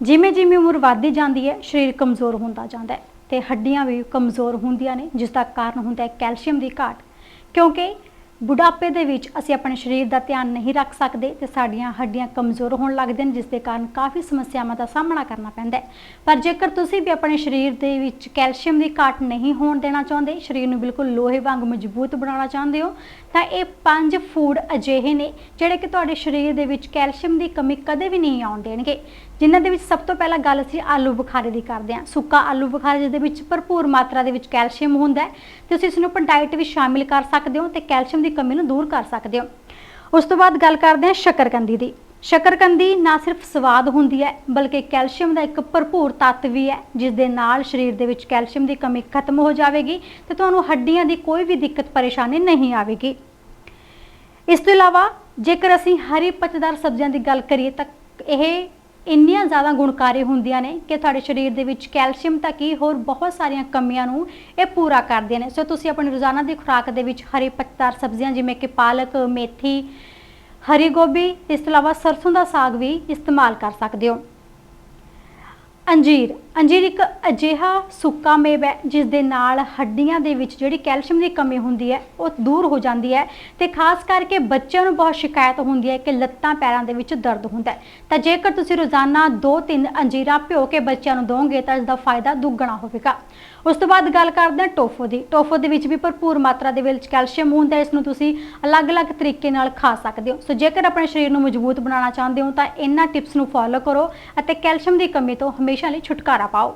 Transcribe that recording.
ਜਿਵੇਂ ਜਿਵੇਂ ਉਮਰ ਵੱਧਦੀ ਜਾਂਦੀ ਹੈ, ਸਰੀਰ ਕਮਜ਼ੋਰ ਹੁੰਦਾ ਜਾਂਦਾ ਹੈ ਤੇ ਹੱਡੀਆਂ ਵੀ ਕਮਜ਼ੋਰ ਹੁੰਦੀਆਂ ਨੇ, ਜਿਸ ਦਾ ਕਾਰਨ ਹੁੰਦਾ ਹੈ ਕੈਲਸ਼ੀਅਮ ਦੀ ਘਾਟ ਕਿਉਂਕਿ ਬੁਢਾਪੇ ਦੇ ਵਿੱਚ ਅਸੀਂ ਆਪਣੇ ਸਰੀਰ ਦਾ ਧਿਆਨ ਨਹੀਂ ਰੱਖ ਸਕਦੇ ਤੇ ਸਾਡੀਆਂ ਹੱਡੀਆਂ ਕਮਜ਼ੋਰ ਹੋਣ ਲੱਗਦੀਆਂ ਨੇ ਜਿਸ ਦੇ ਕਾਰਨ ਕਾਫੀ ਸਮੱਸਿਆਵਾਂ ਦਾ ਸਾਹਮਣਾ ਕਰਨਾ ਪੈਂਦਾ ਹੈ। ਪਰ ਜੇਕਰ ਤੁਸੀਂ ਵੀ ਆਪਣੇ ਸਰੀਰ ਦੇ ਵਿੱਚ ਕੈਲਸ਼ੀਅਮ ਦੀ ਘਾਟ ਨਹੀਂ ਹੋਣ ਦੇਣਾ ਚਾਹੁੰਦੇ, ਸਰੀਰ ਨੂੰ ਬਿਲਕੁਲ ਲੋਹੇ ਵਾਂਗ ਮਜ਼ਬੂਤ ਬਣਾਉਣਾ ਚਾਹੁੰਦੇ ਹੋ, ਤਾਂ ਇਹ ਪੰਜ ਫੂਡ ਅਜਿਹੇ ਨੇ ਜਿਹੜੇ ਕਿ ਤੁਹਾਡੇ ਸਰੀਰ ਦੇ ਵਿੱਚ ਕੈਲਸ਼ੀਅਮ ਦੀ ਕਮੀ ਕਦੇ ਵੀ ਨਹੀਂ ਆਉਣ ਦੇਣਗੇ। ਜਿਨ੍ਹਾਂ ਦੇ ਵਿੱਚ ਸਭ ਤੋਂ ਪਹਿਲਾਂ ਗੱਲ ਅਸੀਂ ਆਲੂ ਬੁਖਾਰੇ ਦੀ ਕਰਦੇ ਹਾਂ। ਸੁੱਕਾ ਆਲੂ ਬੁਖਾਰਾ ਜਿਹਦੇ ਵਿੱਚ ਭਰਪੂਰ ਮਾਤਰਾ ਦੇ ਵਿੱਚ ਕੈਲਸ਼ੀਅਮ ਹੁੰਦਾ ਹੈ ਤੇ ਤੁਸੀਂ ਇਸ ਨੂੰ ਆਪਣੀ ਡਾਈਟ ਵਿੱਚ ਸ਼ਾਮਿਲ ਕਰ ਸਕਦੇ ਹੋ ਤੇ ਕੈਲਸ਼ੀਅਮ ਦੀ ਕਮੀ ਨੂੰ ਦੂਰ ਕਰ ਸਕਦੇ ਹੋ। ਉਸ ਤੋਂ ਬਾਅਦ ਗੱਲ ਕਰਦੇ ਹਾਂ ਸ਼ੱਕਰਕੰਦੀ ਦੀ। ਸ਼ੱਕਰਕੰਦੀ ਨਾ ਸਿਰਫ ਸਵਾਦ ਹੁੰਦੀ ਹੈ, ਬਲਕਿ ਕੈਲਸ਼ੀਅਮ ਦਾ ਇੱਕ ਭਰਪੂਰ ਤੱਤ ਵੀ ਹੈ ਜਿਸ ਦੇ ਨਾਲ ਸਰੀਰ ਦੇ ਵਿੱਚ ਕੈਲਸ਼ੀਅਮ ਦੀ ਕਮੀ ਖਤਮ ਹੋ ਜਾਵੇਗੀ ਤੇ ਤੁਹਾਨੂੰ ਹੱਡੀਆਂ ਦੀ ਕੋਈ ਵੀ ਦਿੱਕਤ ਪਰੇਸ਼ਾਨੀ ਨਹੀਂ ਆਵੇਗੀ। ਇਸ ਤੋਂ ਇਲਾਵਾ ਜੇਕਰ ਅਸੀਂ ਹਰੀ ਪੱਤੇਦਾਰ ਸਬਜ਼ੀਆਂ ਦੀ ਗੱਲ ਕਰੀਏ ਤਾਂ ਇਹ ਇੰਨੀਆਂ ਜ਼ਿਆਦਾ ਗੁਣਕਾਰੀ ਹੁੰਦੀਆਂ ਨੇ ਕਿ ਤੁਹਾਡੇ ਸਰੀਰ ਦੇ ਵਿੱਚ ਕੈਲਸ਼ੀਅਮ ਤੱਕ ਹੀ ਹੋਰ ਬਹੁਤ ਸਾਰੀਆਂ ਕਮੀਆਂ ਨੂੰ ਇਹ ਪੂਰਾ ਕਰਦੀਆਂ ਨੇ। ਸੋ ਤੁਸੀਂ ਆਪਣੀ ਰੋਜ਼ਾਨਾ ਦੀ ਖੁਰਾਕ ਦੇ ਵਿੱਚ ਹਰੇ ਪੱਤੇਦਾਰ ਸਬਜ਼ੀਆਂ ਜਿਵੇਂ ਕਿ ਪਾਲਕ, ਮੇਥੀ, ਹਰੀ ਗੋਭੀ, ਇਸ ਤੋਂ ਇਲਾਵਾ ਸਰਸੋਂ ਦਾ ਸਾਗ ਵੀ ਇਸਤੇਮਾਲ ਕਰ ਸਕਦੇ ਹੋ। ਅੰਜੀਰ ਅੰਜੀਰ ਇੱਕ ਅਜਿਹਾ ਸੁੱਕਾ ਮੇਵਾ ਹੈ ਜਿਸ ਦੇ ਨਾਲ ਹੱਡੀਆਂ ਦੇ ਵਿੱਚ ਜਿਹੜੀ ਕੈਲਸ਼ੀਅਮ ਦੀ ਕਮੀ ਹੁੰਦੀ ਹੈ, ਉਹ ਦੂਰ ਹੋ ਜਾਂਦੀ ਹੈ ਤੇ ਖਾਸ ਕਰਕੇ ਬੱਚਿਆਂ ਨੂੰ ਬਹੁਤ ਸ਼ਿਕਾਇਤ ਹੁੰਦੀ ਹੈ ਕਿ ਲੱਤਾਂ ਪੈਰਾਂ ਦੇ ਵਿੱਚ ਦਰਦ ਹੁੰਦਾ ਹੈ। ਤਾਂ ਜੇਕਰ ਤੁਸੀਂ ਰੋਜ਼ਾਨਾ 2-3 ਅੰਜੀਰਾਂ ਭਿਓ ਕੇ ਬੱਚਿਆਂ ਨੂੰ ਦੋਗੇ ਤਾਂ ਇਸ ਦਾ ਫਾਇਦਾ ਦੁੱਗਣਾ ਹੋਵੇਗਾ। ਉਸ ਤੋਂ ਬਾਅਦ ਗੱਲ ਕਰਦੇ ਹਾਂ ਟੋਫੋ ਦੀ। ਟੋਫੋ ਦੇ ਵਿੱਚ ਵੀ ਭਰਪੂਰ ਮਾਤਰਾ ਦੇ ਵਿੱਚ ਕੈਲਸ਼ੀਅਮ ਹੁੰਦਾ ਹੈ ਇਸ ਨੂੰ ਤੁਸੀਂ ਅਲੱਗ-ਅਲੱਗ ਤਰੀਕੇ ਨਾਲ ਖਾ ਸਕਦੇ ਹੋ। ਸੋ ਜੇਕਰ ਆਪਣੇ ਸਰੀਰ ਨੂੰ ਮਜ਼ਬੂਤ ਬਣਾਉਣਾ ਚਾਹੁੰਦੇ ਹੋ ਤਾਂ ਇਹਨਾਂ ਟਿਪਸ ਨੂੰ ਫੋਲੋ ਕਰੋ ਅਤੇ ਕੈਲਸ਼ੀਅਮ ਦੀ ਕਮੀ ਤੋਂ ਹਮੇਸ਼ਾ ਹਮੇਸ਼ਾ ਲਈ ਛੁਟਕਾਰਾ ਪਾਓ।